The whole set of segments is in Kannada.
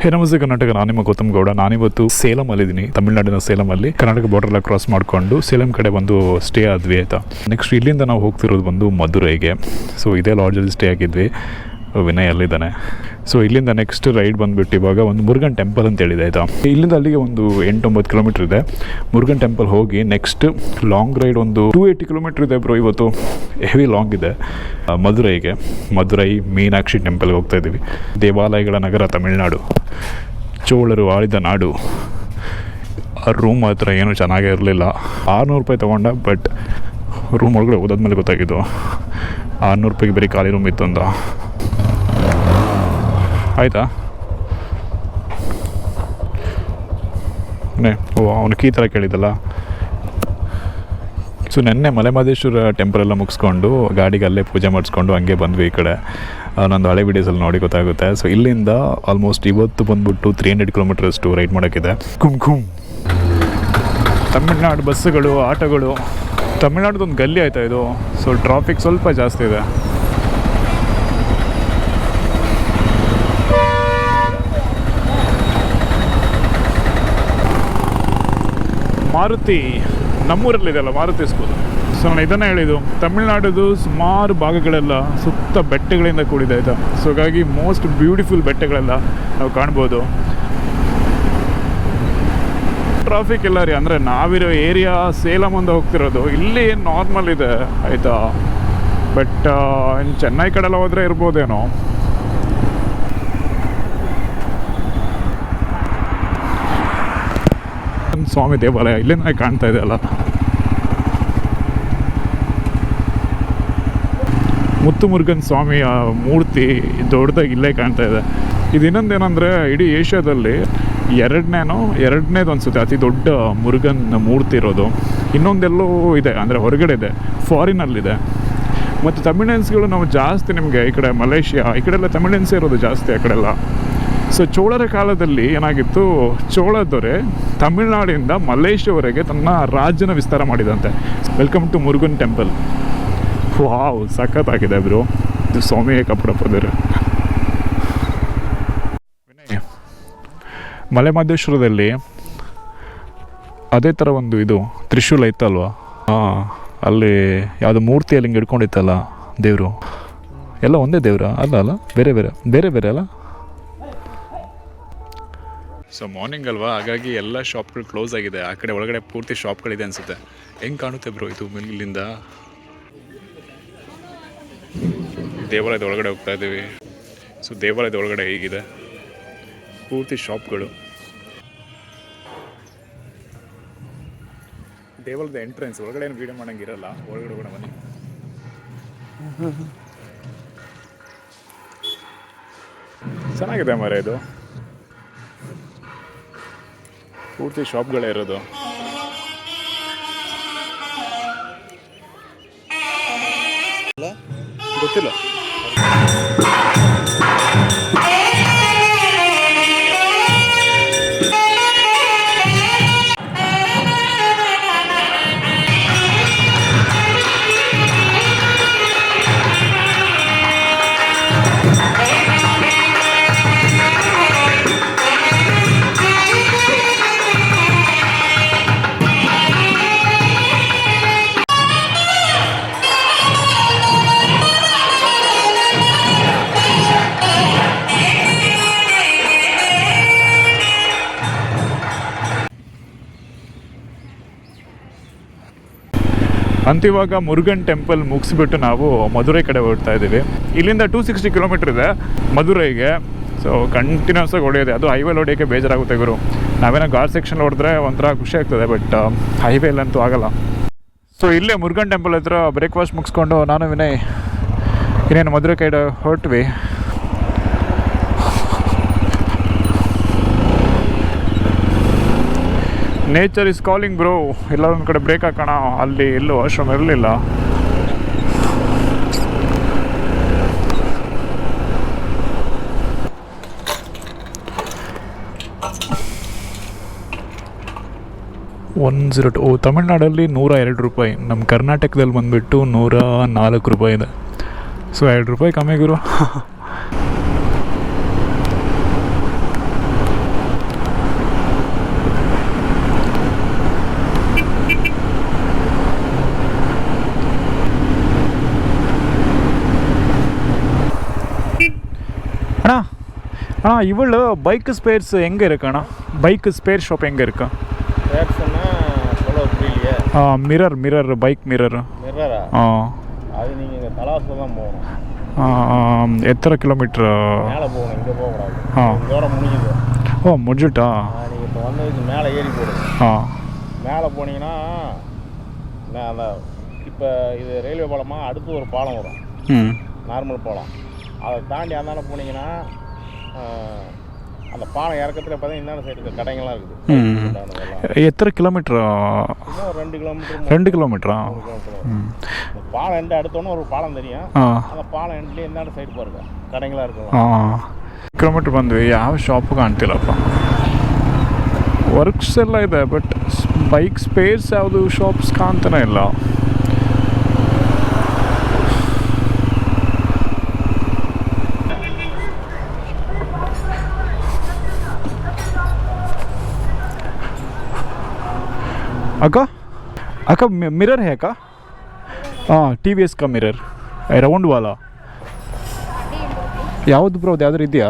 ಹೇ ನಮಸ್ತೆ, ಕರ್ನಾಟಕ. ನಾನು ನಿಮ್ಮ ಗೌತಮ್ ಗೌಡ. ನಾನಿವತ್ತು ಸೇಲಂ ಅಲ್ಲಿದ್ದೀನಿ. ಸೇಲಂ ಅಲ್ಲಿ. ಕರ್ನಾಟಕ ಬಾರ್ಡರ್ ಎಲ್ಲ ಕ್ರಾಸ್ ಮಾಡಿಕೊಂಡು ಸೇಲಂ ಕಡೆ ಬಂದು ಸ್ಟೇ ಆದ್ವಿ ಆಯ್ತಾ. ನೆಕ್ಸ್ಟ್ ಇಲ್ಲಿಂದ ನಾವು ಹೋಗ್ತಿರೋದು ಬಂದು ಮಧುರೈಗೆ. ಸೊ ಇದೇ ಲಾಡ್ಜಲ್ಲಿ ಸ್ಟೇ ಆಗಿದ್ವಿ. ವಿನಯ್ ಅಲ್ಲಿದ್ದಾನೆ. ಸೊ ಇಲ್ಲಿಂದ ನೆಕ್ಸ್ಟ್ ರೈಡ್ ಬಂದುಬಿಟ್ಟು ಇವಾಗ ಒಂದು ಮುರುಗನ್ ಟೆಂಪಲ್ ಅಂತ ಹೇಳಿದೆ, ಆಯಿತಾ? ಇಲ್ಲಿಂದ ಅಲ್ಲಿಗೆ ಒಂದು ಎಂಟೊಂಬತ್ತು ಕಿಲೋಮೀಟ್ರ್ ಇದೆ. ಮುರುಗನ್ ಟೆಂಪಲ್ ಹೋಗಿ ನೆಕ್ಸ್ಟ್ ಲಾಂಗ್ ರೈಡ್ ಒಂದು ಟೂ ಏಯ್ಟಿ ಕಿಲೋಮೀಟ್ರ್ ಇದೆ ಬ್ರೋ ಇವತ್ತು. ಹೆವಿ ಲಾಂಗ್ ಇದೆ. ಮಧುರೈಗೆ. ಮಧುರೈ ಮೀನಾಕ್ಷಿ ಟೆಂಪಲ್ಗೆ ಹೋಗ್ತಾ ಇದ್ದೀವಿ. ದೇವಾಲಯಗಳ ನಗರ ತಮಿಳುನಾಡು. ಚೋಳರು ಆಳಿದ ನಾಡು. ರೂಮ್ ಮಾತ್ರ ಏನೂ ಚೆನ್ನಾಗೇ ಇರಲಿಲ್ಲ. ಆರುನೂರು ರೂಪಾಯಿ ತೊಗೊಂಡ ಬಟ್ ರೂಮ್ ಒಳಗಡೆ ಓದಾದ್ಮೇಲೆ ಗೊತ್ತಾಗಿದ್ದು. ಆರುನೂರು ರೂಪಾಯಿಗೆ ಬರೀ ಖಾಲಿ ರೂಮ್ ಇತ್ತು ಅಂತ ಆಯಿತಾ ಓ ಅವನು ಕೀ ಥರ ಕೇಳಿದ್ದಲ್ಲ. ಸೊ ನೆನ್ನೆ ಮಲೆಮಹದೇಶ್ವರ ಟೆಂಪಲ್ ಎಲ್ಲ ಮುಗಿಸ್ಕೊಂಡು, ಗಾಡಿಗೆ ಅಲ್ಲೇ ಪೂಜೆ ಮಾಡಿಸ್ಕೊಂಡು ಹಂಗೆ ಬಂದ್ವಿ ಈ ಕಡೆ. ನಂದು ಹಳೆ ವಿಡಿಯೋಸಲ್ಲಿ ನೋಡಿ ಗೊತ್ತಾಗುತ್ತೆ. ಸೊ ಇಲ್ಲಿಂದ ಆಲ್ಮೋಸ್ಟ್ ಇವತ್ತು ಬಂದ್ಬಿಟ್ಟು ತ್ರೀ ಹಂಡ್ರೆಡ್ ಕಿಲೋಮೀಟರ್ಸ್ಟು ರೈಡ್ ಮಾಡೋಕ್ಕಿದೆ. ಕುಮ್ ಕುಮ್ ತಮಿಳ್ನಾಡು ಬಸ್ಸುಗಳು, ಆಟೋಗಳು. ತಮಿಳ್ನಾಡ್ದೊಂದು ಗಲ್ಲಿ ಆಯ್ತಾ ಇದು? ಸೊ ಟ್ರಾಫಿಕ್ ಸ್ವಲ್ಪ ಜಾಸ್ತಿ ಇದೆ. ಮಾರುತಿ ನಮ್ಮೂರಲ್ಲಿದೆಯಲ್ಲ ಮಾರುತಿ ಸ್ಕೂಲ್ ಸೊ ನಾನು ಇದನ್ನು ಹೇಳಿದ್ದು. ತಮಿಳ್ನಾಡುದು ಸುಮಾರು ಭಾಗಗಳೆಲ್ಲ ಸುತ್ತ ಬೆಟ್ಟಗಳಿಂದ ಕೂಡಿದೆ ಆಯಿತಾ ಸೊ ಹಾಗಾಗಿ ಮೋಸ್ಟ್ ಬ್ಯೂಟಿಫುಲ್ ಬೆಟ್ಟಗಳೆಲ್ಲ ನಾವು ಕಾಣ್ಬೋದು. ಟ್ರಾಫಿಕ್ ಇಲ್ಲ ರೀ. ಅಂದರೆ ನಾವಿರೋ ಏರಿಯಾ ಸೇಲಂ ಒಂದು ಹೋಗ್ತಿರೋದು. ಇಲ್ಲಿ ಏನು ನಾರ್ಮಲ್ ಇದೆ, ಆಯಿತಾ? ಬಟ್ ಇನ್ನು ಚೆನ್ನೈ ಕಡೆಲ್ಲ ಹೋದರೆ ಇರ್ಬೋದೇನೋ? ಸ್ವಾಮಿ ದೇವಾಲಯ ಇಲ್ಲೇ ನನಗೆ ಕಾಣ್ತಾ ಇದೆ ಅಲ್ಲ? ಮುತ್ತುಮುರುಗನ್ ಸ್ವಾಮಿಯ ಮೂರ್ತಿ ದೊಡ್ಡದಾಗಿ ಇಲ್ಲೇ ಕಾಣ್ತಾ ಇದೆ. ಇದು ಇನ್ನೊಂದೇನೆಂದರೆ, ಇಡೀ ಏಷ್ಯಾದಲ್ಲಿ ಎರಡನೇನೋ, ಎರಡನೇದು ಅನಿಸುತ್ತೆ ಅತಿ ದೊಡ್ಡ ಮುರುಗನ್ ಮೂರ್ತಿ ಇರೋದು. ಇನ್ನೊಂದೆಲ್ಲೋ ಇದೆ, ಅಂದರೆ ಹೊರಗಡೆ ಇದೆ. ಫಾರಿನಲ್ಲಿದೆ ಮತ್ತು ತಮಿಳೆನ್ಸ್ಗಳು ನಾವು ಜಾಸ್ತಿ ನಿಮಗೆ ಈ ಕಡೆ ಮಲೇಷ್ಯಾ, ಈ ಕಡೆ ಎಲ್ಲ ತಮಿಳಿಯನ್ಸೇ ಇರೋದು ಜಾಸ್ತಿ ಆ ಕಡೆಲ್ಲ ಸೊ ಚೋಳರ ಕಾಲದಲ್ಲಿ ಏನಾಗಿತ್ತು, ಚೋಳ ದೊರೆ ತಮಿಳ್ನಾಡಿಂದ ಮಲೇಷ್ಯಾವರೆಗೆ ತನ್ನ ರಾಜ್ಯನ ವಿಸ್ತಾರ ಮಾಡಿದಂತೆ. Welcome to Murugan temple wow ಸಖತ್ತಾಗಿದೆ ಬ್ರೋ. ಇದು ಸ್ವಾಮಿಯೇ ಕಪ್ಪಡಪ್ಪದರು ಮಲೆಮಹದೇಶ್ವರದಲ್ಲಿ ಅದೇ ಥರ ಒಂದು ಇದು ತ್ರಿಶೂಲ ಇತ್ತಲ್ವಾ? ಹಾಂ ಅಲ್ಲಿ ಯಾವುದು ಮೂರ್ತಿ ಅಲ್ಲಿ ಹಿಂಗೆ ಹಿಡ್ಕೊಂಡಿತ್ತಲ್ಲ ದೇವರು? ಎಲ್ಲ ಒಂದೇ ದೇವ್ರ? ಅಲ್ಲ ಅಲ್ಲ, ಬೇರೆ ಬೇರೆ ಬೇರೆ ಬೇರೆ ಅಲ್ಲ? ಸೊ ಮಾರ್ನಿಂಗ್ ಅಲ್ವಾ? ಹಾಗಾಗಿ ಎಲ್ಲ ಶಾಪ್ಗಳು ಕ್ಲೋಸ್ ಆಗಿದೆ. ಆ ಕಡೆ ಒಳಗಡೆ ಪೂರ್ತಿ ಶಾಪ್ಗಳಿದೆ ಅನಿಸುತ್ತೆ. ಹೆಂಗೆ ಕಾಣುತ್ತೆ ಬ್ರೋ ಇದು ಇಲ್ಲಿಂದ? ದೇವಾಲಯದ ಒಳಗಡೆ ಹೋಗ್ತಾ ಇದ್ದೀವಿ. ಸೊ ದೇವಾಲಯದ ಒಳಗಡೆ ಹೀಗಿದೆ? ಪೂರ್ತಿ ಶಾಪ್ಗಳು. ದೇವಾಲಯದ ಎಂಟ್ರೆನ್ಸ್ ಒಳಗಡೆ ಏನು ವೀಡಿಯೋ ಮಾಡೋಂಗಿರಲ್ಲ ಒಳಗಡೆ ಕೂಡ ಬನ್ನಿ. ಚೆನ್ನಾಗಿದೆ ಮರ ಇದು. ಪೂರ್ತಿ ಶಾಪ್ಗಳೇ ಇರೋದು. ಗೊತ್ತಿಲ್ಲ. ಅಂತಿವಾಗ ಮುರುಗನ್ ಟೆಂಪಲ್ ಮುಗಿಸ್ಬಿಟ್ಟು ನಾವು ಮಧುರೈ ಕಡೆ ಹೊರಡ್ತಾ ಇದ್ದೀವಿ. ಇಲ್ಲಿಂದ ಟೂ ಸಿಕ್ಸ್ಟಿ ಕಿಲೋಮೀಟ್ರ್ ಇದೆ ಮಧುರೈಗೆ. ಸೊ ಕಂಟಿನ್ಯೂಸ್ ಆಗಿ ಹೊಡೆಯೋದೆ ಅದು ಹೈವೇಲಿ ಹೊಡೆಯೋಕ್ಕೆ ಬೇಜಾರಾಗುತ್ತೆ ಗುರು? ನಾವೇನೋ ಗಾರ್ಡ್ ಸೆಕ್ಷನ್ ಹೊಡೆದ್ರೆ ಒಂಥರ ಖುಷಿ ಆಗ್ತದೆ ಬಟ್ ಹೈವೇಲಂತೂ ಆಗಲ್ಲ. ಸೊ ಇಲ್ಲೇ ಮುರುಗನ್ ಟೆಂಪಲ್ ಹತ್ರ ಬ್ರೇಕ್ಫಾಸ್ಟ್ ಮುಗಿಸ್ಕೊಂಡು ನಾನು ವಿನಯ್, ಇನ್ನೇನು ಮಧುರೈ ಕಡೆ ಹೊರಟ್ವಿ. ನೇಚರ್ ಇಸ್ ಕಾಲಿಂಗ್ ಬ್ರೋ ಎಲ್ಲರೊಂದು ಕಡೆ ಬ್ರೇಕ್ ಹಾಕೋಣ. ಅಲ್ಲಿ ಎಲ್ಲೂ ವಾಶ್ರೂಮ್ ಇರಲಿಲ್ಲ. ಒನ್ ಝೀರೋ ಟು ಓ, ತಮಿಳ್ನಾಡಲ್ಲಿ ನೂರ ಎರಡು ರೂಪಾಯಿ. ನಮ್ಮ ಕರ್ನಾಟಕದಲ್ಲಿ ಬಂದುಬಿಟ್ಟು ನೂರ ನಾಲ್ಕು ರೂಪಾಯಿ ಇದೆ. ಸೊ ಎರಡು ರೂಪಾಯಿ ಕಮ್ಮಿ ಗುರು. அண்ணா அண்ணா இவ்வளோ பைக்கு ஸ்பேர்ஸ் எங்கே இருக்குண்ணா பைக்கு ஸ்பேர் ஷாப் எங்கே இருக்கு? ஆ மிரர் மிரர் பைக் மிரர் ஆ? அது நீங்கள் தலாசில் தான் போகணும். எத்தனை கிலோமீட்டர் மேலே போகணும் இங்கே போகக்கூடாது. ஆ. இதோட முடிஞ்சுது. ஓ முடிஞ்சுட்டா? நீங்கள் இப்போ வந்ததுக்கு மேலே ஏறி போடுங்க. ஆ. மேலே போனீங்கன்னா அந்த இப்போ இது ரயில்வே பாலமாக அடுத்து ஒரு பாலம் வரும். நார்மல் பாலம். அதை தாண்டி அந்தாண்ட போனீங்கன்னா ஆ, அந்த பாலம் இறக்கத்துல பார்த்தீங்கன்னா இந்தாண்ட சைடு கடைங்கள்லாம் இருக்குது ம். உண்டானதெல்லாம். ಎತ್ತರ ಕಿಲೋಮೀಟ್ರ್ சும்மா ஒரு ரெண்டு கிலோமீட்டர் ரெண்டு கிலோமீட்டரா மூணு கிலோமீட்டர் வரும். ಹ್ಞೂ இந்த பாலம் எண்டு அடுத்தோன்னே ஒரு பாலம் தெரியும் ಹಾಂ அந்த பாலம் எண்ட்லேயே இந்தாண்ட சைடு பாருங்க கடைங்களாக இருக்கும் ಹಾಂ ಕಿಲೋಮೀಟ್ರ್ ಬಂದ್ವಿ ಯಾವ ಶಾಪು ಕಾಣ್ತಿಲ್ಲಪ್ಪ ವರ್ಕ್ಸ್ ಎಲ್ಲ ಇದೆ ಬಟ್ ಬೈಕ್ ಸ್ಪೇರ್ಸ್ ಯಾವುದು ಶಾಪ್ಸ್ ಕಾಣ್ತಾನೆ ಇಲ್ಲ ಅಕ್ಕ? ಅಕ್ಕ ಮಿರರ್ ಹೇ ಅಕ್ಕ? ಹಾಂ ಟಿ ವಿ ಎಸ್ ಕ ಮಿರರ್ ರೌಂಡ್ ವಾಲಾ ಯಾವ್ದು ಬ್ರೋ ಯಾವ್ದಾರು ಇದೆಯಾ?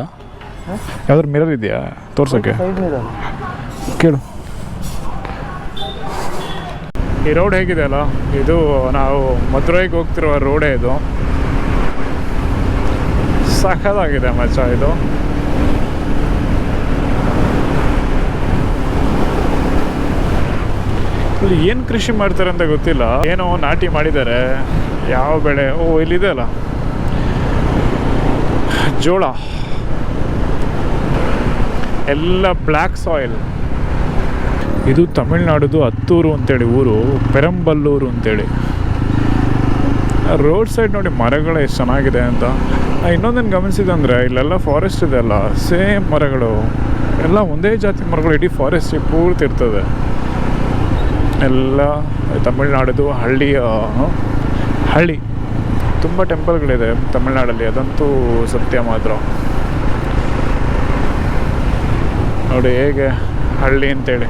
ಯಾವ್ದಾರು ಮಿರರ್ ಇದೆಯಾ? ತೋರ್ಸೋಕ್ಕೆ. ಕೇಳು. ಈ ರೋಡ್ ಹೇಗಿದೆ ಅಲ್ಲ? ಇದು ನಾವು ಮಧುರೈಗೆ ಹೋಗ್ತಿರುವ ರೋಡೇ ಇದು. ಸಖತ್ತಾಗಿದೆ ಮಚ್ಚ ಇದು. ಇಲ್ಲಿ ಏನು ಕೃಷಿ ಮಾಡ್ತಾರೆ ಅಂತ ಗೊತ್ತಿಲ್ಲ. ಏನೋ ನಾಟಿ ಮಾಡಿದ್ದಾರೆ. ಯಾವ ಬೆಳೆ? ಓ, ಇಲ್ಲಿದೆ ಅಲ್ಲ. ಜೋಳ. ಎಲ್ಲ ಬ್ಲ್ಯಾಕ್ ಸಾಯಿಲ್. ಇದು ತಮಿಳ್ನಾಡುದು ಹತ್ತೂರು ಅಂತೇಳಿ ಊರು, ಪೆರಂಬಲ್ಲೂರು ಅಂತೇಳಿ. ರೋಡ್ ಸೈಡ್ ನೋಡಿ ಮರಗಳು ಎಷ್ಟು ಚೆನ್ನಾಗಿದೆ ಅಂತ. ಇನ್ನೊಂದನ್ನು ಗಮನಿಸಿದಂದರೆ, ಇಲ್ಲೆಲ್ಲ ಫಾರೆಸ್ಟ್ ಇದೆ ಅಲ್ಲ ಸೇಮ್ ಮರಗಳು. ಎಲ್ಲ ಒಂದೇ ಜಾತಿ ಮರಗಳು, ಇಡೀ ಫಾರೆಸ್ಟ್ ಪೂರ್ತಿ ಇರ್ತದೆ ಎಲ್ಲ ತಮಿಳ್ನಾಡಿದು ಹಳ್ಳಿಯ ಹಳ್ಳಿ. ತುಂಬ ಟೆಂಪಲ್ಗಳಿದೆ ತಮಿಳ್ನಾಡಲ್ಲಿ, ಅದಂತೂ ಸತ್ಯ ಮಾತ್ರ. ನೋಡಿ ಹೇಗೆ ಹಳ್ಳಿ ಅಂತೇಳಿ.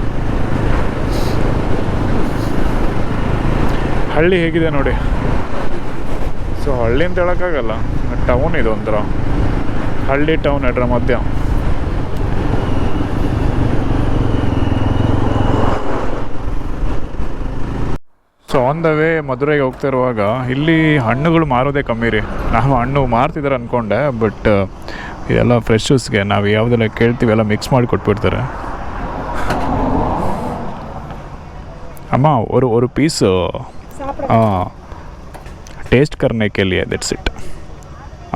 ಹಳ್ಳಿ ಹೇಗಿದೆ ನೋಡಿ. ಸೊ ಹಳ್ಳಿ ಅಂತ ಹೇಳೋಕ್ಕಾಗಲ್ಲ, ಟೌನ್ ಇದು ಒಂಥರ. ಹಳ್ಳಿ ಟೌನ್ ಅದರ ಮಧ್ಯ ಸೊ ಆನ್ ದ ವೇ ಮಧುರೆಗೆ ಹೋಗ್ತಾ ಇರುವಾಗ ಇಲ್ಲಿ ಹಣ್ಣುಗಳು ಮಾರೋದೇ ಕಮ್ಮಿ ರೀ. ನಾವು ಹಣ್ಣು ಮಾರ್ತಿದ್ದಾರೆ ಅಂದ್ಕೊಂಡೆ ಬಟ್ ಇದೆಲ್ಲ uh, ಫ್ರೆಶಸ್ಗೆ ನಾವು ಯಾವುದೆಲ್ಲ ಕೇಳ್ತೀವಿ ಎಲ್ಲ ಮಿಕ್ಸ್ ಮಾಡಿ ಕೊಟ್ಬಿಡ್ತಾರೆ. ಅಮ್ಮ ಒರು ಒಂದು ಪೀಸ್ ಟೇಸ್ಟ್ ಕರ್ನೆ ಕೇಳಿ ದಟ್ಸ್ ಇಟ್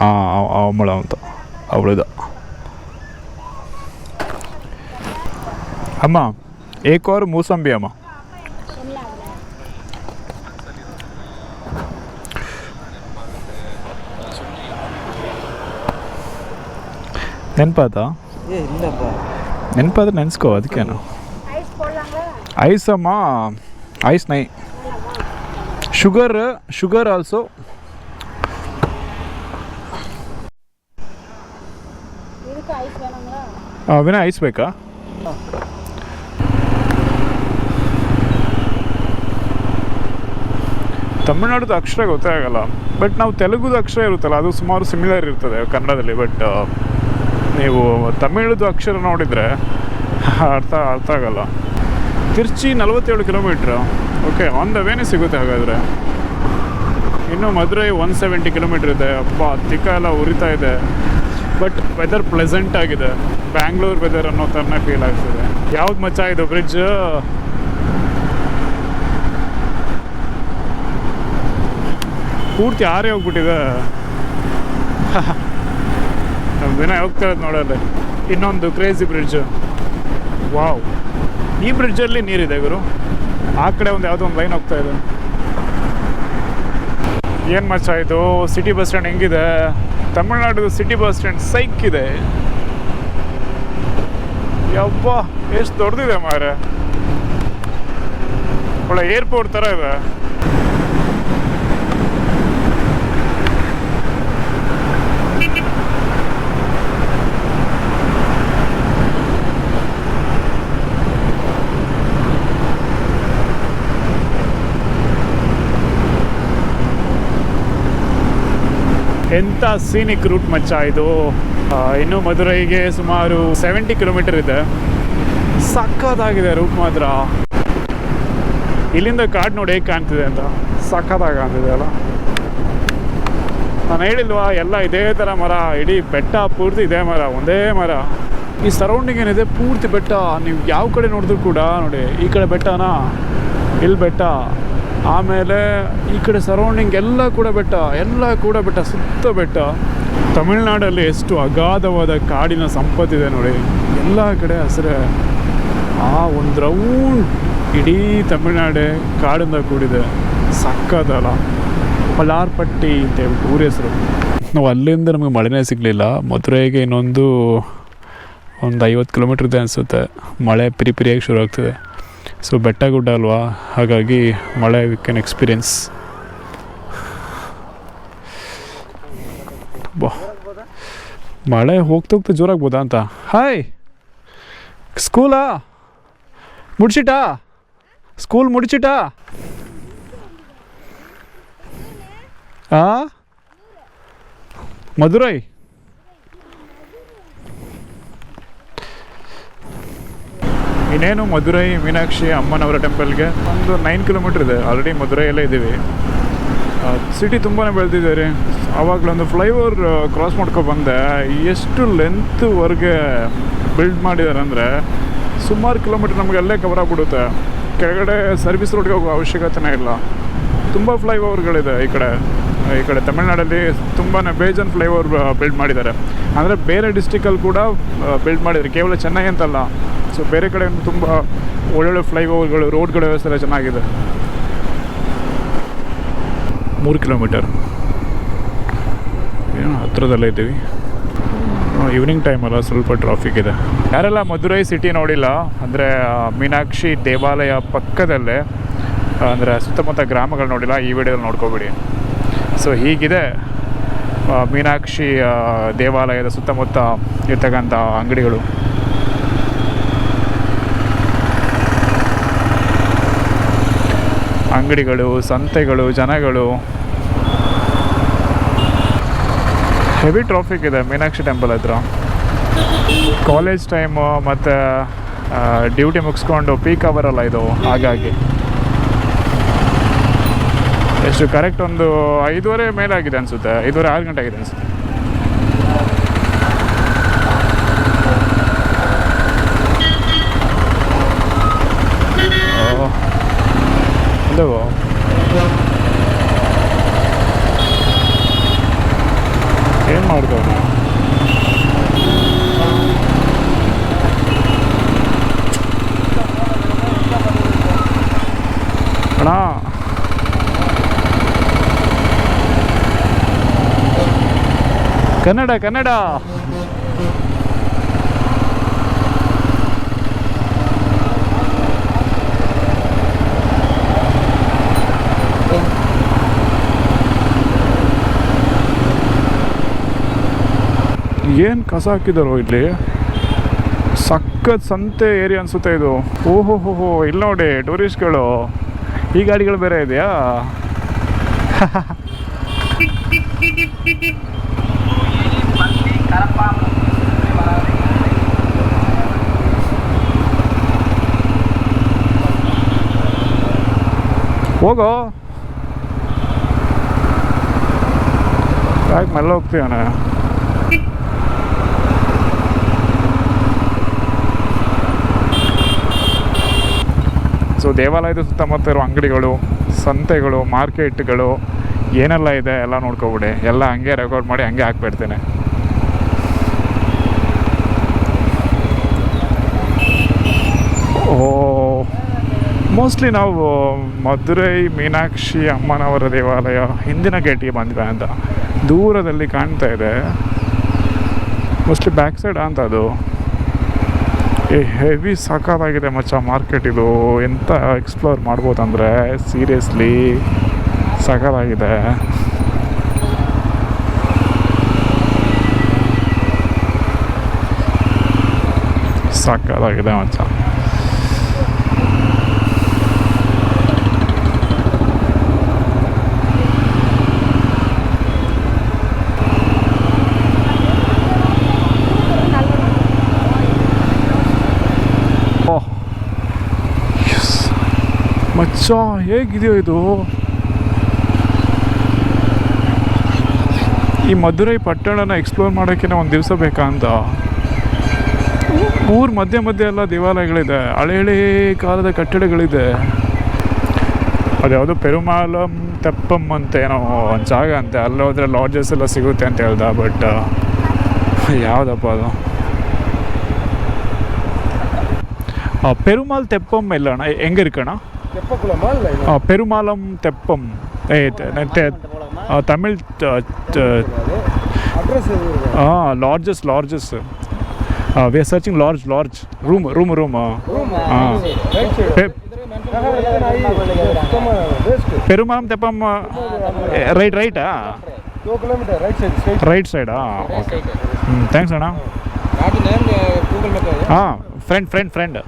ಹಾಂ ಅವಮಳ ಅಂತ ಅವಳದ. ಅಮ್ಮ ಏಕೋರ್ ಮೂಸಂಬಿ ಅಮ್ಮ. ನೆನಪಾತ ನೆನಪಾದ್ರೆ ನೆನ್ಸ್ಕೋ ಅದಕ್ಕೇನು. ಐಸ್ ಅಮ್ಮ ಐಸ್ ನೈ. ಶುಗರ್ ಶುಗರ್ ಆಲ್ಸೋ ವಿನ ಐಸ್ ಬೇಕಾ? ತಮಿಳ್ನಾಡುದು ಅಕ್ಷರ ಗೊತ್ತೇ ಆಗಲ್ಲ. ಬಟ್ ನಾವು ತೆಲುಗುದು ಅಕ್ಷರ ಇರುತ್ತಲ್ಲ ಅದು ಸುಮಾರು ಸಿಮಿಲರ್ ಇರ್ತದೆ ಕನ್ನಡದಲ್ಲಿ ಬಟ್ ನೀವು ತಮಿಳುದು ಅಕ್ಷರ ನೋಡಿದರೆ ಅರ್ಥ ಅರ್ಥ ಆಗಲ್ಲ. ತಿರ್ಚಿ ನಲವತ್ತೇಳು ಕಿಲೋಮೀಟ್ರ್. ಓಕೆ ಆನ್ ದ ವೇನೇ ಸಿಗುತ್ತೆ ಹಾಗಾದರೆ. ಇನ್ನು ಮದುರೈ ಒನ್ ಸೆವೆಂಟಿ ಕಿಲೋಮೀಟ್ರ್ ಇದೆ. ಅಪ್ಪ ತಿಕ್ಕ ಎಲ್ಲ ಉರಿತಾ ಇದೆ. ಬಟ್ ವೆದರ್ ಪ್ಲೆಸೆಂಟ್ ಆಗಿದೆ. ಬ್ಯಾಂಗ್ಳೂರ್ ವೆದರ್ ಅನ್ನೋ ಥರನೇ ಫೀಲ್ ಆಗ್ತಿದೆ. ಯಾವ್ದು ಮಚ್ಚ ಇದು ಬ್ರಿಡ್ಜ್ ಪೂರ್ತಿ ಆರೇ ಹೋಗ್ಬಿಟ್ಟಿದೆ. ನಮ್ಮ ದಿನ ಹೋಗ್ತಾ ಇರೋದು ಇನ್ನೊಂದು ಕ್ರೇಜಿ ಬ್ರಿಡ್ಜ್ ವಾವ್ ಈ ಬ್ರಿಡ್ಜಲ್ಲಿ ನೀರಿದೆ ಗುರು. ಆ ಕಡೆ ಒಂದು ಯಾವುದೋ ಒಂದು ಲೈನ್ ಹೋಗ್ತಾ ಇದೆ. ಏನು ಮಚ್ಚ ಇದು? ಸಿಟಿ ಬಸ್ ಸ್ಟ್ಯಾಂಡ್ ಹೆಂಗಿದೆ? ತಮಿಳ್ನಾಡು ಸಿಟಿ ಬಸ್ ಸ್ಟ್ಯಾಂಡ್ ಸೈಕ್ ಇದೆ. ಯಬ್ಬ, ಎಷ್ಟು ದೊಡ್ಡದಿದೆ ಮಾರೆ ಒಳ್ಳೆ ಏರ್ಪೋರ್ಟ್ ಥರ ಇದೆ. ಎಂಥ ಸೀನಿಕ್ ರೂಟ್ ಮಚ್ಚ ಇದು? ಇನ್ನು ಮಧುರೈಗೆ ಸುಮಾರು ಸೆವೆಂಟಿ ಕಿಲೋಮೀಟರ್ ಇದೆ. ಸಖತ್ತಾಗಿದೆ ರೂಟ್ ಮಾತ್ರ. ಇಲ್ಲಿಂದ ಕಾಡು ನೋಡಿ ಹೇಗೆ ಕಾಣ್ತಿದೆ ಅಂತ. ಸಖತ್ತಾಗಿ ಕಾಣ್ತಿದೆ ಅಲ್ಲ. ನಾನು ಹೇಳಿಲ್ವಾ, ಎಲ್ಲ ಇದೇ ಥರ ಮರ, ಇಡೀ ಬೆಟ್ಟ ಪೂರ್ತಿ ಇದೇ ಮರ, ಒಂದೇ ಮರ. ಈ ಸರೌಂಡಿಂಗ್ ಏನಿದೆ, ಪೂರ್ತಿ ಬೆಟ್ಟ. ನೀವು ಯಾವ ಕಡೆ ನೋಡಿದ್ರು ಕೂಡ ನೋಡಿ, ಈ ಕಡೆ ಬೆಟ್ಟನಾ? ಇಲ್ಲಿ ಬೆಟ್ಟ. ಆಮೇಲೆ ಈ ಕಡೆ ಸರೌಂಡಿಂಗ್ ಎಲ್ಲ ಕೂಡ ಬೆಟ್ಟ, ಎಲ್ಲ ಕೂಡ ಬೆಟ್ಟ, ಸುತ್ತ ಬೆಟ್ಟ. ತಮಿಳ್ನಾಡಲ್ಲಿ ಎಷ್ಟು ಅಗಾಧವಾದ ಕಾಡಿನ ಸಂಪತ್ತಿದೆ ನೋಡಿ. ಎಲ್ಲ ಕಡೆ ಹಸಿರೇ. ಆ ಒಂದು ರೌಂಡ್ ಇಡೀ ತಮಿಳ್ನಾಡೆ ಕಾಡಿಂದ ಕೂಡಿದೆ. ಸಕ್ಕದಲ್ಲ ಪಲಾರ್ಪಟ್ಟಿ ಅಂತ ಹೇಳ್ಬಿಟ್ಟು ಊರ ಹೆಸರು. ನಾವು ಅಲ್ಲಿಂದ ನಮಗೆ ಮಳೆನೇ ಸಿಗಲಿಲ್ಲ. ಮಧುರೈಗೆ ಇನ್ನೊಂದು ಒಂದು ಐವತ್ತು ಕಿಲೋಮೀಟ್ರ್ ಇದೆ ಅನಿಸುತ್ತೆ. ಮಳೆ ಪಿರಿ ಪಿರಿಯಾಗಿ ಶುರು ಆಗ್ತದೆ. ಸೊ ಬೆಟ್ಟ ಗುಡ್ಡ ಅಲ್ವಾ? ಹಾಗಾಗಿ ಮಳೆ ವಿ ಕ್ಯಾನ್ ಎಕ್ಸ್ಪೀರಿಯನ್ಸ್ ಮಳೆ ಹೋಗ್ತಾ ಹೋಗ್ತಾ ಜೋರಾಗ್ಬೋದಾ ಅಂತ? ಹಾಯ್ ಸ್ಕೂಲಾ ಮುಡ್ಸಿಟಾ ಸ್ಕೂಲ್ ಮುಡ್ಚಿಟಾ ಆ? ಮಧುರೈ? ಇನ್ನೇನು ಮಧುರೈ ಮೀನಾಕ್ಷಿ ಅಮ್ಮನವರ ಟೆಂಪಲ್ಗೆ ಒಂದು ನೈನ್ ಕಿಲೋಮೀಟ್ರ್ ಇದೆ. ಆಲ್ರೆಡಿ ಮಧುರೈಯಲ್ಲೇ ಇದ್ದೀವಿ. ಸಿಟಿ ತುಂಬಾ ಬೆಳೆದಿದ್ದಾರೆ ಆವಾಗಲೊಂದು ಫ್ಲೈಓವರ್ ಕ್ರಾಸ್ ಮಾಡ್ಕೊ ಬಂದೆ. ಎಷ್ಟು ಲೆಂತ್ವರೆಗೆ ಬಿಲ್ಡ್ ಮಾಡಿದ್ದಾರೆ ಅಂದರೆ ಸುಮಾರು ಕಿಲೋಮೀಟ್ರ್ ನಮಗೆ ಅಲ್ಲೇ ಕವರ್ ಆಗಿಬಿಡುತ್ತೆ. ಕೆಳಗಡೆ ಸರ್ವಿಸ್ ರೋಡ್ಗೆ ಹೋಗೋ ಅವಶ್ಯಕತೆನೇ ಇಲ್ಲ. ತುಂಬ ಫ್ಲೈಓವರ್ಗಳಿದೆ ಈ ಕಡೆ. ಈ ಕಡೆ ತಮಿಳ್ನಾಡಲ್ಲಿ ತುಂಬಾ ಬೇಜನ್ ಫ್ಲೈಓವರ್ ಬಿಲ್ಡ್ ಮಾಡಿದ್ದಾರೆ. ಅಂದರೆ ಬೇರೆ ಡಿಸ್ಟಿಕಲ್ಲಿ ಕೂಡ ಬಿಲ್ಡ್ ಮಾಡಿದ್ದಾರೆ. ಕೇವಲ ಚೆನ್ನೈ ಅಂತಲ್ಲ. ಸೊ ಬೇರೆ ಕಡೆ ತುಂಬ ಒಳ್ಳೊಳ್ಳೆ ಫ್ಲೈ ಓವರ್ಗಳು ರೋಡ್ಗಳ ವ್ಯವಸ್ಥೆ ಎಲ್ಲ ಚೆನ್ನಾಗಿದೆ. ಮೂರು ಕಿಲೋಮೀಟರ್ ಏನು ಹತ್ರದಲ್ಲೇ ಇದ್ದೀವಿ. ಈವ್ನಿಂಗ್ ಟೈಮಲ್ಲ ಸ್ವಲ್ಪ ಟ್ರಾಫಿಕ್ ಇದೆ. ಯಾರೆಲ್ಲ ಮಧುರೈ ಸಿಟಿ ನೋಡಿಲ್ಲ, ಅಂದರೆ ಮೀನಾಕ್ಷಿ ದೇವಾಲಯ ಪಕ್ಕದಲ್ಲೇ, ಅಂದರೆ, ಸುತ್ತಮುತ್ತ ಗ್ರಾಮಗಳು ನೋಡಿಲ್ಲ, ಈ ವಿಡಿಯೋದಲ್ಲಿ ನೋಡ್ಕೊಬಿಡಿ. ಸೊ ಹೀಗಿದೆ ಮೀನಾಕ್ಷಿ ದೇವಾಲಯದ ಸುತ್ತಮುತ್ತ ಇರ್ತಕ್ಕಂಥ ಅಂಗಡಿಗಳು. ಅಂಗಡಿಗಳು, ಸಂತೆಗಳು, ಜನಗಳು. ಹೆವಿ ಟ್ರಾಫಿಕ್ ಇದೆ ಮೀನಾಕ್ಷಿ ಟೆಂಪಲ್ ಹತ್ರ. ಕಾಲೇಜ್ ಟೈಮು ಮತ್ತು ಡ್ಯೂಟಿ ಮುಗಿಸ್ಕೊಂಡು ಪೀಕ್ ಅವರ್ ಅಲ್ಲ ಇದು, ಹಾಗಾಗಿ. ಎಷ್ಟು ಕರೆಕ್ಟ್ ಒಂದು ಐದುವರೆ ಮೇಲಾಗಿದೆ ಅನಿಸುತ್ತೆ, ಐದುವರೆ ಆರು ಗಂಟೆ ಆಗಿದೆ ಅನಿಸುತ್ತೆ ಇದು ಏನು ಮಾಡ್ದವ್ರು ಅಣ್ಣ ಕನ್ನಡ ಕನ್ನಡ. ಏನು ಕಸ ಹಾಕಿದಾರೋ ಇಲ್ಲಿ? ಸಖತ್ ಸಂತೆ ಏರಿಯಾ ಅನ್ಸುತ್ತೆ ಇದು. ಓಹೋ ಹೋ ಹೋ ಇಲ್ಲಿ ನೋಡಿ, ಟೂರಿಸ್ಟ್ಗಳು. ಈ ಗಾಡಿಗಳು ಬೇರೆ ಇದೆಯಾ? ಹೋಗೋ. ಯಾಕೆ ಮೆಲ್ಲ ಹೋಗ್ತೀವನ ಸೊ ದೇವಾಲಯದ ಸುತ್ತಮುತ್ತ ಇರೋ ಅಂಗಡಿಗಳು, ಸಂತೆಗಳು ಮಾರ್ಕೆಟ್ಗಳು ಏನೆಲ್ಲ ಇದೆ ಎಲ್ಲ ನೋಡ್ಕೊಬಿಡಿ. ಎಲ್ಲ ಹಂಗೆ ರೆಕಾರ್ಡ್ ಮಾಡಿ ಹಂಗೆ ಹಾಕ್ಬಿಡ್ತೇನೆ ಓ ಮೋಸ್ಟ್ಲಿ ನಾವು ಮಧುರೈ, ಮೀನಾಕ್ಷಿ, ಅಮ್ಮನವರ ದೇವಾಲಯ, ಹಿಂದಿನ ಗೇಟಿಗೆ ಬಂದ್ವಿ ಅಂತ. ದೂರದಲ್ಲಿ ಕಾಣ್ತಾ ಇದೆ. ಮೋಸ್ಟ್ಲಿ ಬ್ಯಾಕ್ ಸೈಡ್ ಅಂತ ಅದು. ಏ ಹೆವಿ ಸಾಕಾಗಿದೆ ಮಚ್ಚ ಮಾರ್ಕೆಟ್ ಇದು. ಎಂತ ಎಕ್ಸ್ಪ್ಲೋರ್ ಮಾಡ್ಬೋದಂದರೆ ಸೀರಿಯಸ್ಲಿ ಸಾಕಾಗಿದೆ ಸಾಕಾಗಿದೆ ಮಚ್ಚ. ಮಚ್ಚ ಹೇಗಿದೆಯೋ ಇದು ಈ ಮಧುರೈ ಪಟ್ಟಣನ ಎಕ್ಸ್ಪ್ಲೋರ್ ಮಾಡೋಕ್ಕೆ ಒಂದು ದಿವಸ ಬೇಕಾ ಅಂತ. ಊರ ಮಧ್ಯೆ ಮಧ್ಯೆ ಎಲ್ಲ ದೇವಾಲಯಗಳಿದೆ. ಹಳೆ ಕಾಲದ ಕಟ್ಟಡಗಳಿದೆ. ಅದ್ಯಾವುದೋ ಪೆರುಮಾಲಂ ತೆಪ್ಪಂ ಅಂತ ಏನೋ ಒಂದು ಜಾಗ ಅಂತೆ. ಅಲ್ಲಿ ಹೋದ್ರೆ ಲಾಡ್ಜಸ್ ಎಲ್ಲ ಸಿಗುತ್ತೆ ಅಂತ ಹೇಳ್ದ ಬಟ್ ಯಾವುದಪ್ಪ ಅದು? ಪೆರುಮಾಲ್ ತೆಪ್ಪಂ ಇಲ್ಲ ಅಣ್ಣ, ಹೆಂಗೆ பெருமாளம் தெப்பம். தமிழ் ஆ larges larges we are searching large large room room room ஆ. பெருமாளம் தெப்பம் ரைட் ரைட்டா ரைட் சைடா ஓகே ம் தேங்க்ஸ் அண்ணா. ஆ. Friend friend friend